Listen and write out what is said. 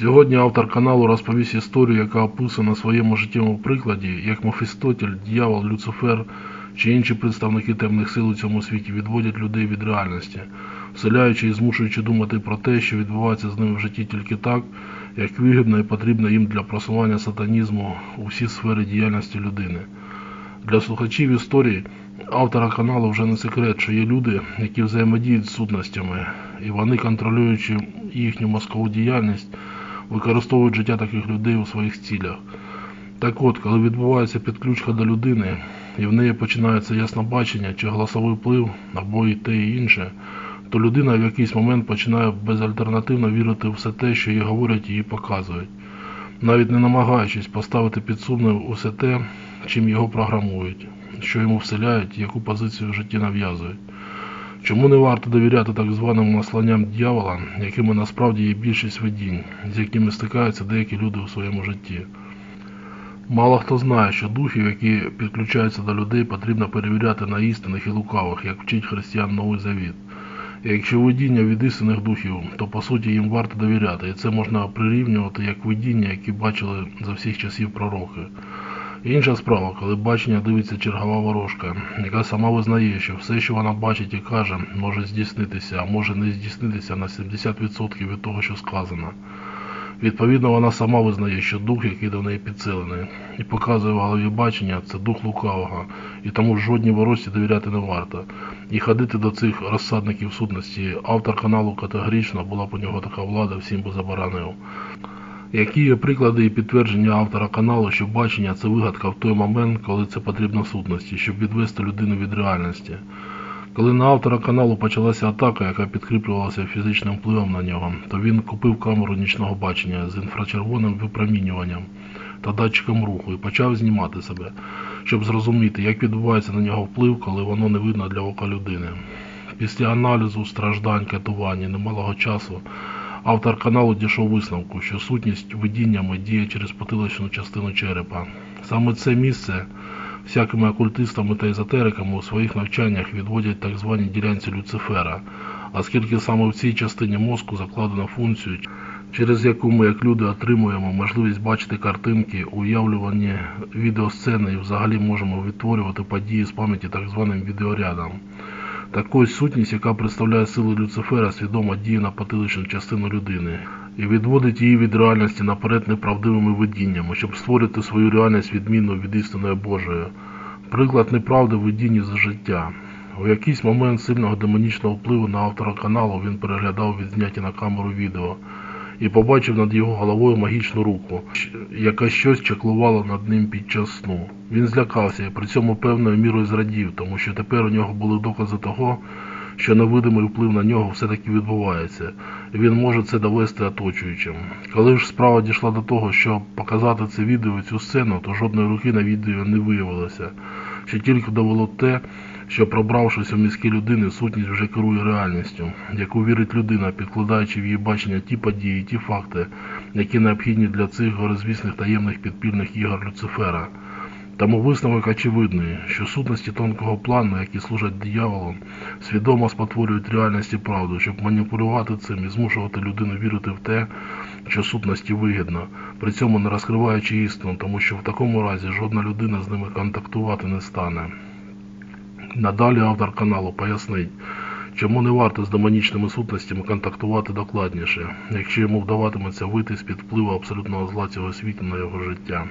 Сьогодні автор каналу розповість історію, яка описана на своєму життєвому прикладі, як Мефістотель, дьявол, Люцифер чи інші представники темних сил у цьому світі відводять людей від реальності, вселяючи і змушуючи думати про те, що відбувається з ними в житті тільки так, як вигідно і потрібно їм для просування сатанізму у всі сфери діяльності людини. Для слухачів історії автора каналу вже не секрет, що є люди, які взаємодіють з сутностями, і вони, контролюючи їхню мозкову діяльність, використовують життя таких людей у своїх цілях. Так от, коли відбувається підключка до людини, і в неї починається яснобачення чи голосовий вплив, або і те і інше, то людина в якийсь момент починає безальтернативно вірити в все те, що їй говорять і їй показують, навіть не намагаючись поставити під сумнів усе те, чим його програмують, що йому вселяють, яку позицію в житті нав'язують. Чому не варто довіряти так званим насланням дьявола, якими насправді є більшість видінь, з якими стикаються деякі люди у своєму житті? Мало хто знає, що духів, які підключаються до людей, потрібно перевіряти на істинних і лукавих, як вчить християн Новий Завіт. І якщо видіння від істинних духів, то по суті їм варто довіряти, і це можна прирівнювати як видіння, які бачили за всіх часів пророки. Інша справа, коли бачення дивиться чергова ворожка, яка сама визнає, що все, що вона бачить і каже, може здійснитися, а може не здійснитися на 70% від того, що сказано. Відповідно, вона сама визнає, що дух, який до неї підсилений, і показує в голові бачення, це дух лукавого, і тому жодній ворожці довіряти не варто. І ходити до цих розсадників сутності автор каналу категорично, була у нього така влада, всім би заборонив. Які є приклади і підтвердження автора каналу, що бачення це вигадка в той момент, коли це потрібно сутності, щоб відвести людину від реальності? Коли на автора каналу почалася атака, яка підкріплювалася фізичним впливом на нього, то він купив камеру нічного бачення з інфрачервоним випромінюванням та датчиком руху і почав знімати себе, щоб зрозуміти, як відбувається на нього вплив, коли воно не видно для ока людини. Після аналізу страждань, катувань немалого часу автор каналу дійшов висновку, що сутність видіннями діє через потиличну частину черепа. Саме це місце всякими окультистами та езотериками у своїх навчаннях відводять так звані ділянці Люцифера, оскільки саме в цій частині мозку закладено функцію, через яку ми, як люди, отримуємо можливість бачити картинки, уявлювані відеосцени і взагалі можемо відтворювати події з пам'яті так званим відеорядом. Так ось сутність, яка представляє сили Люцифера, свідомо діє на потиличну частину людини і відводить її від реальності наперед неправдивими видіннями, щоб створити свою реальність відмінну від істинної Божої. Приклад неправди в видінні за життя. У якийсь момент сильного демонічного впливу на автора каналу він переглядав відзняті на камеру відео і побачив над його головою магічну руку, яка щось чаклувала над ним під час сну. Він злякався і при цьому певною мірою зрадів, тому що тепер у нього були докази того, що невидимий вплив на нього все-таки відбувається, і він може це довести оточуючим. Коли ж справа дійшла до того, щоб показати це відео, цю сцену, то жодної руки на відео не виявилося, що тільки довело те, що пробравшись у мізки людини, сутність вже керує реальністю, яку вірить людина, підкладаючи в її бачення ті події, ті факти, які необхідні для цих горизвісних таємних підпільних ігор Люцифера. Тому висновок очевидний, що сутності тонкого плану, які служать дияволу, свідомо спотворюють реальність і правду, щоб маніпулювати цим і змушувати людину вірити в те, що сутності вигідно, при цьому не розкриваючи істину, тому що в такому разі жодна людина з ними контактувати не стане. Надалі автор каналу пояснить, чому не варто з демонічними сутностями контактувати докладніше, якщо йому вдаватиметься вийти з під впливу абсолютного зла цього світу на його життя.